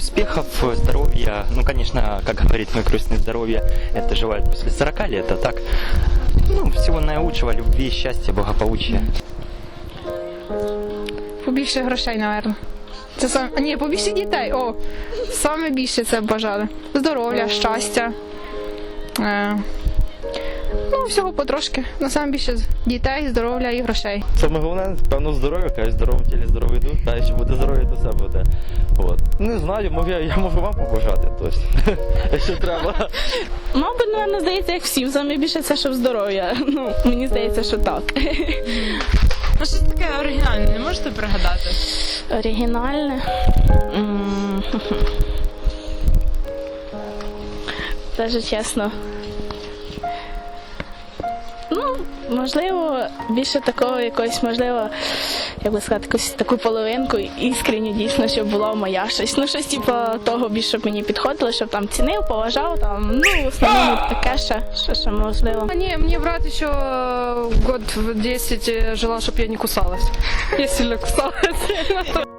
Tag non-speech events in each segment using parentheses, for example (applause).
успехов, здоровья. Ну, конечно, как говорит мой крестный, здоровье это желает после 40 лет, а так, ну, всего наилучшего, любви, счастья, благополучия. Побільше грошей, напевно. Це сам... Ні, побільше дітей. О, саме більше це бажали. Здоров'я, щастя. Е... Ну, всього потрошки. На саме дітей, здоров'я і грошей. Саме головне, певно, здоров'я, кажуть, здоровому тілі здоровий дух, та якщо буде здоров'я, то все буде. От. Не знаю, можу, я, я можу вам побажати тось, (laughs) якщо треба. Мабуть, напевно, здається, як всім. Саме більше це, щоб здоров'я. Ну, мені здається, що так. (laughs) Ну, щось таке оригінальне, не можете пригадати? Оригінальне. Даже (laughs) чесно. Можливо, більше такого якогось, можливо, як би сказати, якусь таку половинку іскренню дійсно, щоб була моя щось. Ну, щось типу того більше щоб мені підходило, щоб там цінив, поважав, там, ну, в основному таке ще, що, що можливо. Не, мне брат еще год в 10 э, желал, чтобы я не кусалась. Я сильно кусалась.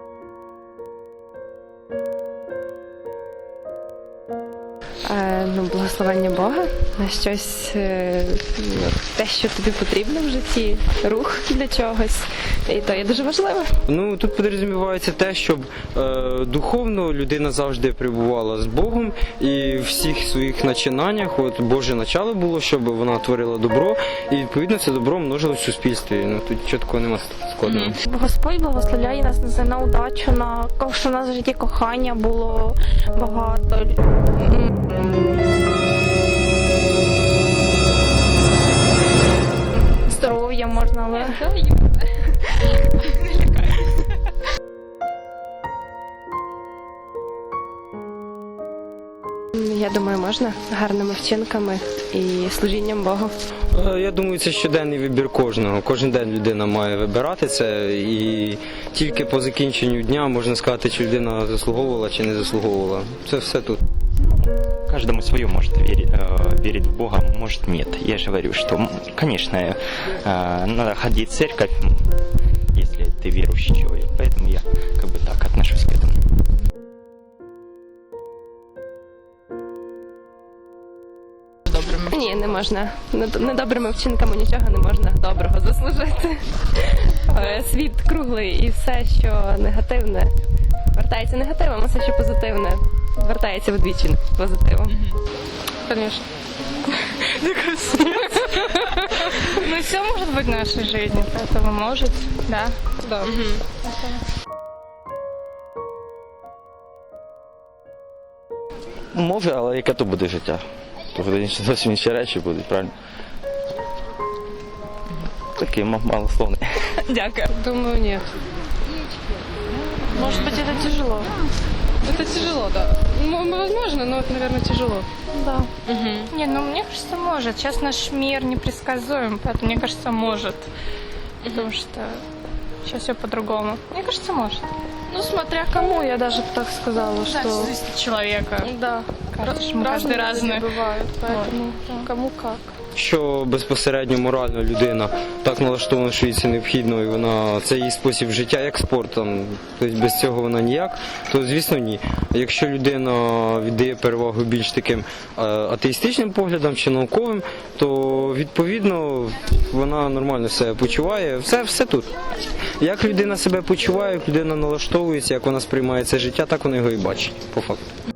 Ну, благословення Бога на щось, е, ну, те, що тобі потрібно в житті, рух для чогось. І то є дуже важливо. Ну тут підрозумівається те, щоб е, духовно людина завжди перебувала з Богом і в всіх своїх начинаннях, от Боже начало було, щоб вона творила добро, і відповідно це добро множилось в суспільстві. Ну тут чітко нема складного. Господь благословляє нас на удачу, на щоб у нас в житті кохання було багато. Здоров'я можна, але Я думаю, можна гарними вчинками і служінням Богу. Е, Я думаю, це щоденний вибір кожного. Кожен день людина має вибирати це, і тільки по закінченню дня можна сказати, чи людина заслуговувала чи не заслуговувала. Це все тут. Каждому свое может верить, э, верить в Бога, может нет. Я же говорю, что, м, конечно, э, надо ходить в церковь, м, если ты верующий человек. Поэтому я как бы так отношусь к этому. Ні, не можна. Нед- Недобрими вчинками нічого не можна доброго заслужити. Е, (laughs) Світ круглий і все, що негативне, Вертається негативом, а все, що позитивне, вертається вдвічі позитивом. Конечно. (laughs) Ну, все может быть в нашей жизни, поэтому может, да. Да. Може, але яке то буде життя? Інші- зовсім інші речі будуть, правильно? Такий ма- малословний. Дякую. Думаю, нет. Може бути це тяжело. Это тяжело, да. М- Возможно, но это, наверное, тяжело. Да. Не, ну мне кажется, может. Сейчас наш мир непредсказуем, поэтому мне кажется, может. Потому что сейчас все по-другому. Мне кажется, может. Ну, смотря кому, я даже так сказала, Да, что... все зависит от человека. Да, Кажется, мы каждый разные бывают, поэтому кому как. Що безпосередньо морально людина так налаштована, що їй це необхідно, і вона це її спосіб життя, як спорт, там, тобто без цього вона ніяк, то звісно ні. Якщо людина віддає перевагу більш таким е, атеїстичним поглядам чи науковим, то відповідно вона нормально себе почуває. Все, все тут. Як людина себе почуває, як людина налаштовується, як вона сприймає це життя, так вона його і бачить, по факту.